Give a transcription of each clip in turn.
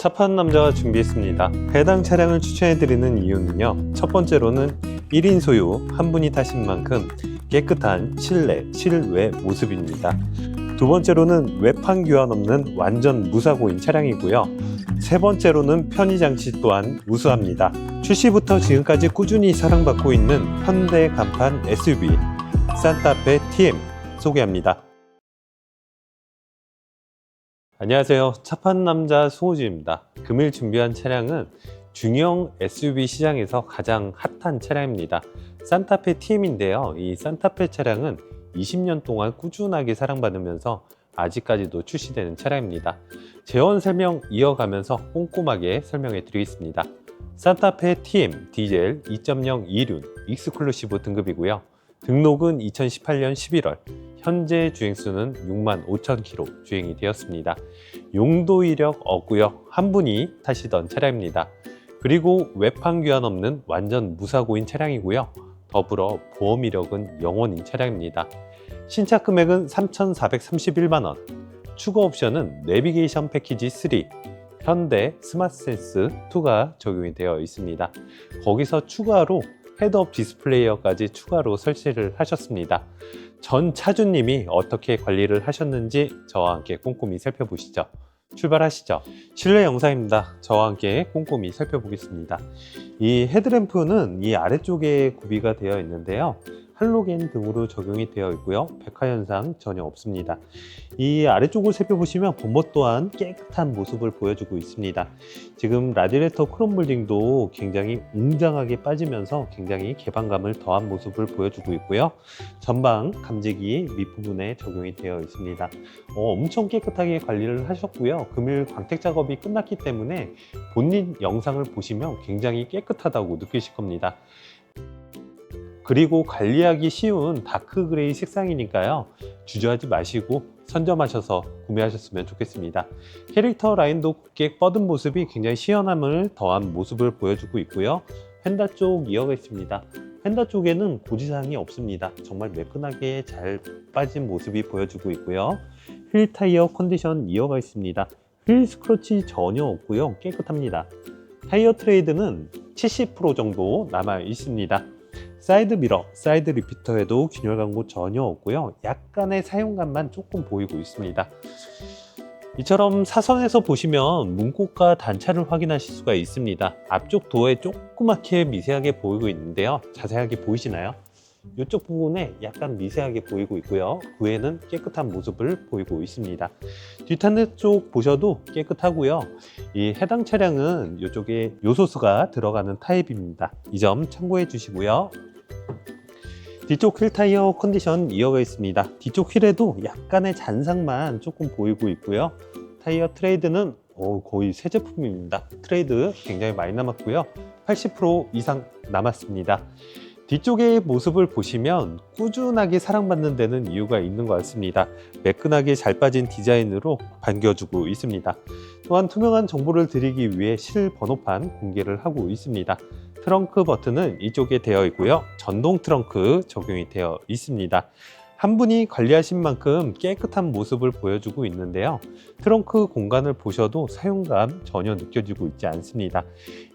차 파는 남자가 준비했습니다. 해당 차량을 추천해드리는 이유는요. 첫 번째로는 1인 소유 한 분이 타신 만큼 깨끗한 실내, 실외 모습입니다. 두 번째로는 외판 교환 없는 완전 무사고인 차량이고요. 세 번째로는 편의 장치 또한 우수합니다. 출시부터 지금까지 꾸준히 사랑받고 있는 현대 간판 SUV 산타페 TM 소개합니다. 안녕하세요. 차 파는 남자 송호주입니다. 금일 준비한 차량은 중형 SUV 시장에서 가장 핫한 차량입니다. 산타페 TM인데요. 이 산타페 차량은 20년 동안 꾸준하게 사랑받으면서 아직까지도 출시되는 차량입니다. 재원 설명 이어가면서 꼼꼼하게 설명해 드리겠습니다. 산타페 TM 디젤 2.0 2륜 익스클루시브 등급이고요. 등록은 2018년 11월, 현재 주행수는 6만 5천 킬로 주행이 되었습니다. 용도 이력 없고요. 한 분이 타시던 차량입니다. 그리고 외판 교환 없는 완전 무사고인 차량이고요. 더불어 보험 이력은 영원인 차량입니다. 신차 금액은 3,431만 원. 추가 옵션은 내비게이션 패키지 3, 현대 스마트 센스 2가 적용이 되어 있습니다. 거기서 추가로 헤드업 디스플레이어까지 추가로 설치를 하셨습니다. 전 차주님이 어떻게 관리를 하셨는지 저와 함께 꼼꼼히 살펴보시죠. 출발하시죠. 실내 영상입니다. 저와 함께 꼼꼼히 살펴보겠습니다. 이 헤드램프는 이 아래쪽에 구비가 되어 있는데요. 할로겐 등으로 적용이 되어 있고요. 백화 현상 전혀 없습니다. 이 아래쪽을 살펴보시면 본버 또한 깨끗한 모습을 보여주고 있습니다. 지금 라디레이터 크롬 몰딩도 굉장히 웅장하게 빠지면서 굉장히 개방감을 더한 모습을 보여주고 있고요. 전방 감지기 밑부분에 적용이 되어 있습니다. 어, 엄청 깨끗하게 관리를 하셨고요. 금일 광택 작업이 끝났기 때문에 본인 영상을 보시면 굉장히 깨끗하다고 느끼실 겁니다. 그리고 관리하기 쉬운 다크 그레이 색상이니까요. 주저하지 마시고 선점하셔서 구매하셨으면 좋겠습니다. 캐릭터 라인도 곱게 뻗은 모습이 굉장히 시원함을 더한 모습을 보여주고 있고요. 펜다 쪽 이어가 있습니다. 펜다 쪽에는 고지사항이 없습니다. 정말 매끈하게 잘 빠진 모습이 보여주고 있고요. 휠 타이어 컨디션 이어가 있습니다. 휠 스크러치 전혀 없고요. 깨끗합니다. 타이어 트레이드는 70% 정도 남아 있습니다. 사이드 미러, 사이드 리피터에도 균열 광고 전혀 없고요. 약간의 사용감만 조금 보이고 있습니다. 이처럼 사선에서 보시면 문콕과 단차를 확인하실 수가 있습니다. 앞쪽 도어에 조그맣게 미세하게 보이고 있는데요. 자세하게 보이시나요? 이쪽 부분에 약간 미세하게 보이고 있고요. 그 외에는 깨끗한 모습을 보이고 있습니다. 뒷탄대 쪽 보셔도 깨끗하고요. 이 해당 차량은 이쪽에 요소수가 들어가는 타입입니다. 이 점 참고해 주시고요. 뒤쪽 휠 타이어 컨디션 이어가 있습니다. 뒤쪽 휠에도 약간의 잔상만 조금 보이고 있고요. 타이어 트레이드는 오, 거의 새 제품입니다. 트레이드 굉장히 많이 남았고요. 80% 이상 남았습니다. 뒤쪽의 모습을 보시면 꾸준하게 사랑받는 데는 이유가 있는 것 같습니다. 매끈하게 잘 빠진 디자인으로 반겨주고 있습니다. 또한 투명한 정보를 드리기 위해 실 번호판 공개를 하고 있습니다. 트렁크 버튼은 이쪽에 되어 있고요. 전동 트렁크 적용이 되어 있습니다. 한 분이 관리하신 만큼 깨끗한 모습을 보여주고 있는데요. 트렁크 공간을 보셔도 사용감 전혀 느껴지고 있지 않습니다.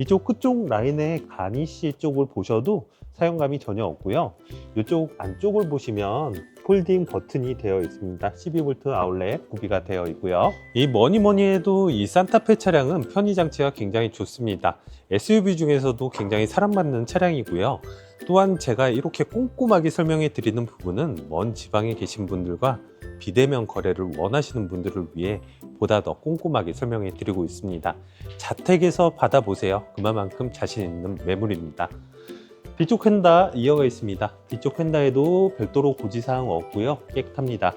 이쪽 끝쪽 라인의 가니쉬 쪽을 보셔도 사용감이 전혀 없고요. 이쪽 안쪽을 보시면 폴딩 버튼이 되어 있습니다. 12V 아울렛 구비가 되어 있고요. 이 뭐니 뭐니 해도 이 산타페 차량은 편의 장치가 굉장히 좋습니다. SUV 중에서도 굉장히 사랑받는 차량이고요. 또한 제가 이렇게 꼼꼼하게 설명해 드리는 부분은 먼 지방에 계신 분들과 비대면 거래를 원하시는 분들을 위해 보다 더 꼼꼼하게 설명해 드리고 있습니다. 자택에서 받아보세요. 그만큼 자신 있는 매물입니다. 뒤쪽 휀다 이어가 있습니다. 뒤쪽 휀다에도 별도로 고지사항 없고요. 깨끗합니다.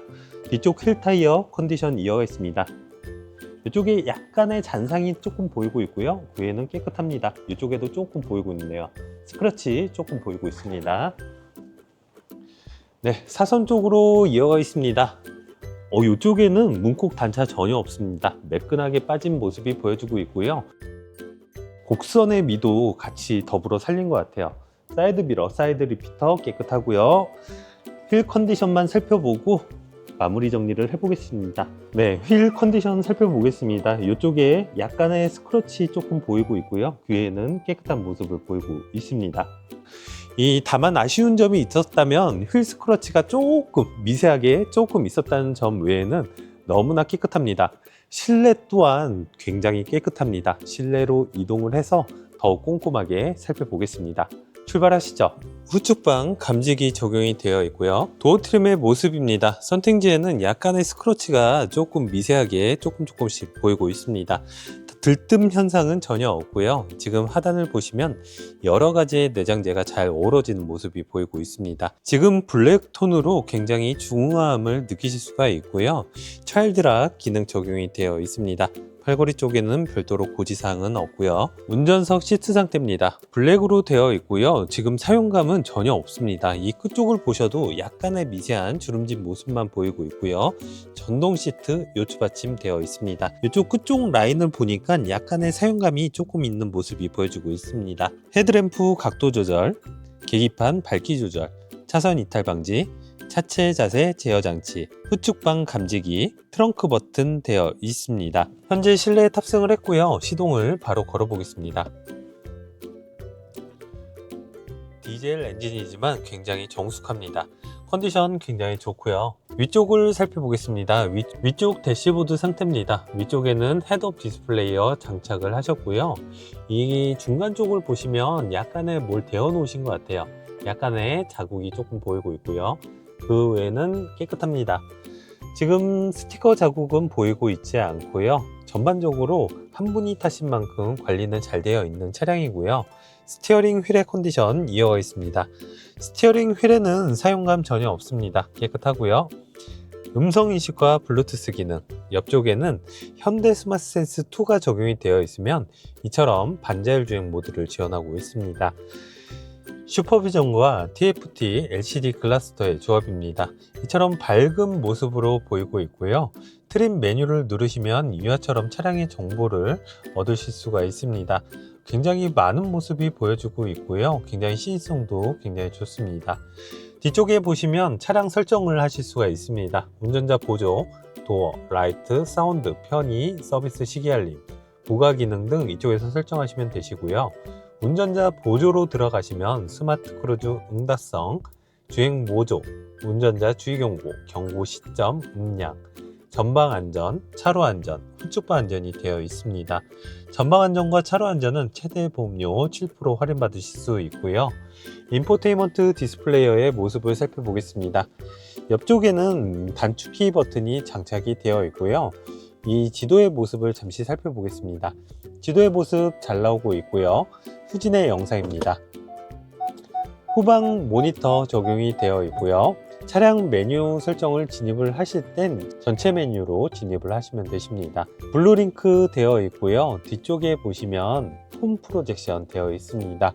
뒤쪽 휠 타이어 컨디션 이어가 있습니다. 이쪽에 약간의 잔상이 조금 보이고 있고요. 그 외에는 깨끗합니다. 이쪽에도 조금 보이고 있네요. 스크래치 조금 보이고 있습니다. 네, 사선 쪽으로 이어가 있습니다. 어, 이쪽에는 문콕 단차 전혀 없습니다. 매끈하게 빠진 모습이 보여주고 있고요. 곡선의 미도 같이 더불어 살린 것 같아요. 사이드 미러, 사이드 리피터 깨끗하고요. 휠 컨디션만 살펴보고 마무리 정리를 해보겠습니다. 네, 휠 컨디션 살펴보겠습니다. 이쪽에 약간의 스크러치 조금 보이고 있고요. 뒤에는 깨끗한 모습을 보이고 있습니다. 이 다만 아쉬운 점이 있었다면 휠 스크러치가 조금 미세하게 조금 있었다는 점 외에는 너무나 깨끗합니다. 실내 또한 굉장히 깨끗합니다. 실내로 이동을 해서 더 꼼꼼하게 살펴보겠습니다. 출발하시죠. 후측방 감지기 적용이 되어 있고요. 도어 트림의 모습입니다. 선팅지에는 약간의 스크러치가 조금 미세하게 조금 조금씩 보이고 있습니다. 들뜸 현상은 전혀 없고요. 지금 하단을 보시면 여러 가지의 내장재가 잘 어우러지는 모습이 보이고 있습니다. 지금 블랙 톤으로 굉장히 중후함을 느끼실 수가 있고요. 차일드락 기능 적용이 되어 있습니다. 팔걸이 쪽에는 별도로 고지사항은 없고요. 운전석 시트 상태입니다. 블랙으로 되어 있고요. 지금 사용감은 전혀 없습니다. 이 끝쪽을 보셔도 약간의 미세한 주름진 모습만 보이고 있고요. 전동 시트 요추 받침 되어 있습니다. 이쪽 끝쪽 라인을 보니까 약간의 사용감이 조금 있는 모습이 보여지고 있습니다. 헤드램프 각도 조절, 계기판 밝기 조절, 차선 이탈 방지, 차체 자세 제어 장치, 후측방 감지기, 트렁크 버튼 되어 있습니다. 현재 실내에 탑승을 했고요. 시동을 바로 걸어 보겠습니다. 디젤 엔진이지만 굉장히 정숙합니다. 컨디션 굉장히 좋고요. 위쪽을 살펴보겠습니다. 위, 위쪽 대시보드 상태입니다. 위쪽에는 헤드업 디스플레이어 장착을 하셨고요. 이 중간 쪽을 보시면 약간의 뭘 데워 놓으신 것 같아요. 약간의 자국이 조금 보이고 있고요. 그 외에는 깨끗합니다. 지금 스티커 자국은 보이고 있지 않고요. 전반적으로 한 분이 타신 만큼 관리는 잘 되어 있는 차량이고요. 스티어링 휠의 컨디션 이어가 있습니다. 스티어링 휠에는 사용감 전혀 없습니다. 깨끗하고요. 음성 인식과 블루투스 기능, 옆쪽에는 현대 스마트 센스 2가 적용이 되어 있으면 이처럼 반자율 주행 모드를 지원하고 있습니다. 슈퍼비전과 TFT LCD 클러스터의 조합입니다. 이처럼 밝은 모습으로 보이고 있고요. 트림 메뉴를 누르시면 이와처럼 차량의 정보를 얻으실 수가 있습니다. 굉장히 많은 모습이 보여주고 있고요. 굉장히 시인성도 굉장히 좋습니다. 뒤쪽에 보시면 차량 설정을 하실 수가 있습니다. 운전자 보조, 도어, 라이트, 사운드, 편의, 서비스 시계 알림, 부가 기능 등 이쪽에서 설정하시면 되시고요. 운전자 보조로 들어가시면 스마트 크루즈 응답성, 주행 모조, 운전자 주의 경고, 경고 시점, 음량, 전방 안전, 차로 안전, 후측방 안전이 되어 있습니다. 전방 안전과 차로 안전은 최대 보험료 7% 할인받으실 수 있고요. 인포테인먼트 디스플레이어의 모습을 살펴보겠습니다. 옆쪽에는 단축키 버튼이 장착이 되어 있고요. 이 지도의 모습을 잠시 살펴보겠습니다. 지도의 모습 잘 나오고 있고요. 후진의 영상입니다. 후방 모니터 적용이 되어 있고요. 차량 메뉴 설정을 진입을 하실 땐 전체 메뉴로 진입을 하시면 되십니다. 블루링크 되어 있고요. 뒤쪽에 보시면 홈 프로젝션 되어 있습니다.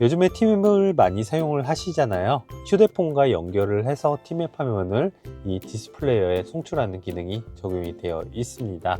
요즘에 팀앱을 많이 사용을 하시잖아요. 휴대폰과 연결을 해서 팀앱 화면을 이 디스플레이어에 송출하는 기능이 적용이 되어 있습니다.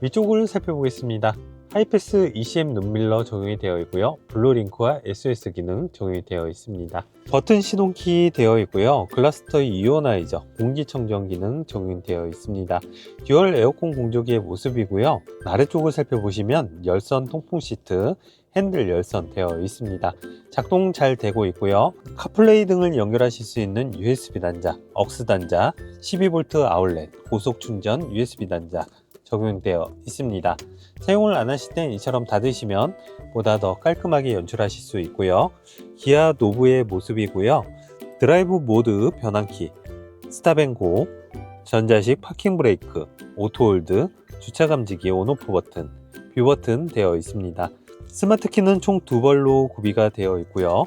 위쪽을 살펴보겠습니다. 하이패스 ECM 눈밀러 적용이 되어 있고요. 블루링크와 SOS 기능 적용이 되어 있습니다. 버튼 시동키 되어 있고요. 글라스터 이오나이저 공기청정 기능 적용되어 있습니다. 듀얼 에어컨 공조기의 모습이고요. 아래쪽을 살펴보시면 열선 통풍 시트, 핸들 열선 되어 있습니다. 작동 잘 되고 있고요. 카플레이 등을 연결하실 수 있는 USB 단자, 억스 단자, 12V 아울렛, 고속 충전 USB 단자 적용되어 있습니다. 사용을 안 하실 땐 이처럼 닫으시면 보다 더 깔끔하게 연출하실 수 있고요. 기아 노브의 모습이고요. 드라이브 모드 변환키, 스탑앤고, 전자식 파킹 브레이크, 오토홀드, 주차 감지기 온오프 버튼, 뷰 버튼 되어 있습니다. 스마트 키는 총 두 벌로 구비가 되어 있고요.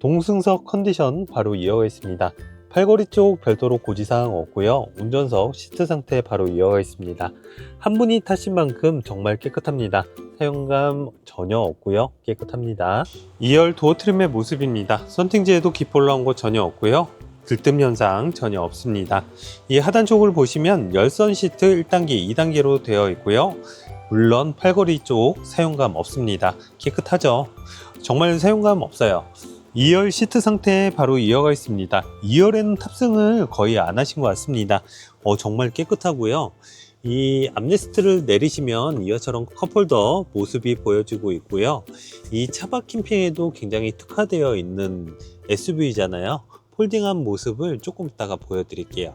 동승석 컨디션 바로 이어가 있습니다. 팔걸이 쪽 별도로 고지사항 없고요. 운전석 시트 상태 바로 이어가 있습니다. 한 분이 타신 만큼 정말 깨끗합니다. 사용감 전혀 없고요. 깨끗합니다. 2열 도어 트림의 모습입니다. 선팅지에도 기포 올라온 거 전혀 없고요. 들뜸 현상 전혀 없습니다. 이 하단 쪽을 보시면 열선 시트 1단계, 2단계로 되어 있고요. 물론 팔걸이 쪽 사용감 없습니다. 깨끗하죠. 정말 사용감 없어요. 2열 시트 상태 바로 이어가 있습니다. 2열에는 탑승을 거의 안 하신 것 같습니다. 어, 정말 깨끗하고요. 이 암레스트를 내리시면 이어처럼 컵홀더 모습이 보여지고 있고요. 이 차박 캠핑에도 굉장히 특화되어 있는 SUV잖아요. 폴딩한 모습을 조금 이따가 보여드릴게요.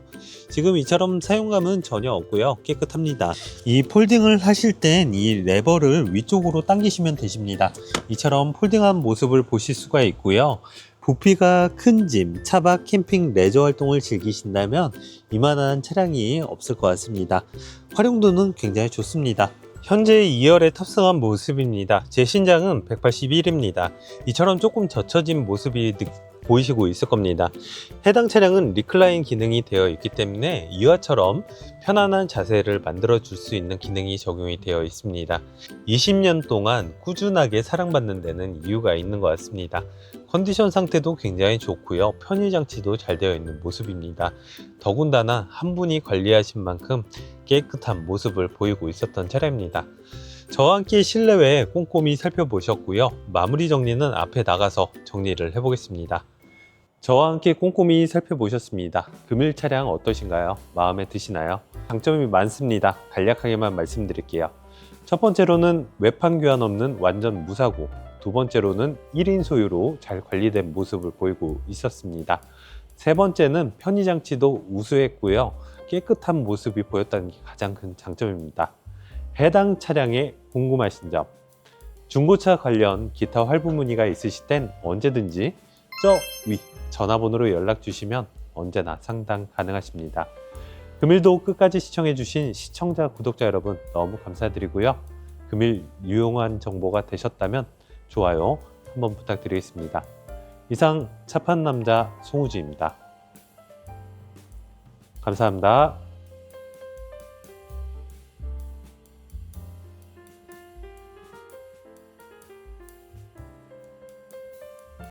지금 이처럼 사용감은 전혀 없고요. 깨끗합니다. 이 폴딩을 하실 땐 이 레버를 위쪽으로 당기시면 되십니다. 이처럼 폴딩한 모습을 보실 수가 있고요. 부피가 큰 짐, 차박, 캠핑, 레저 활동을 즐기신다면 이만한 차량이 없을 것 같습니다. 활용도는 굉장히 좋습니다. 현재 2열에 탑승한 모습입니다. 제 신장은 181입니다. 이처럼 조금 젖혀진 모습이 느- 보이시고 있을 겁니다. 해당 차량은 리클라인 기능이 되어 있기 때문에 이와처럼 편안한 자세를 만들어 줄 수 있는 기능이 적용이 되어 있습니다. 20년 동안 꾸준하게 사랑받는 데는 이유가 있는 것 같습니다. 컨디션 상태도 굉장히 좋고요. 편의 장치도 잘 되어 있는 모습입니다. 더군다나 한 분이 관리하신 만큼 깨끗한 모습을 보이고 있었던 차량입니다. 저와 함께 실내외 꼼꼼히 살펴보셨고요. 마무리 정리는 앞에 나가서 정리를 해보겠습니다. 저와 함께 꼼꼼히 살펴보셨습니다. 금일 차량 어떠신가요? 마음에 드시나요? 장점이 많습니다. 간략하게만 말씀드릴게요. 첫 번째로는 외판 교환 없는 완전 무사고, 두 번째로는 1인 소유로 잘 관리된 모습을 보이고 있었습니다. 세 번째는 편의 장치도 우수했고요. 깨끗한 모습이 보였다는 게 가장 큰 장점입니다. 해당 차량에 궁금하신 점, 중고차 관련 기타 활부 문의가 있으실 땐 언제든지 저 위 전화번호로 연락 주시면 언제나 상담 가능하십니다. 금일도 끝까지 시청해주신 시청자, 구독자 여러분 너무 감사드리고요. 금일 유용한 정보가 되셨다면 좋아요 한번 부탁드리겠습니다. 이상 차판 남자 송우지입니다. 감사합니다.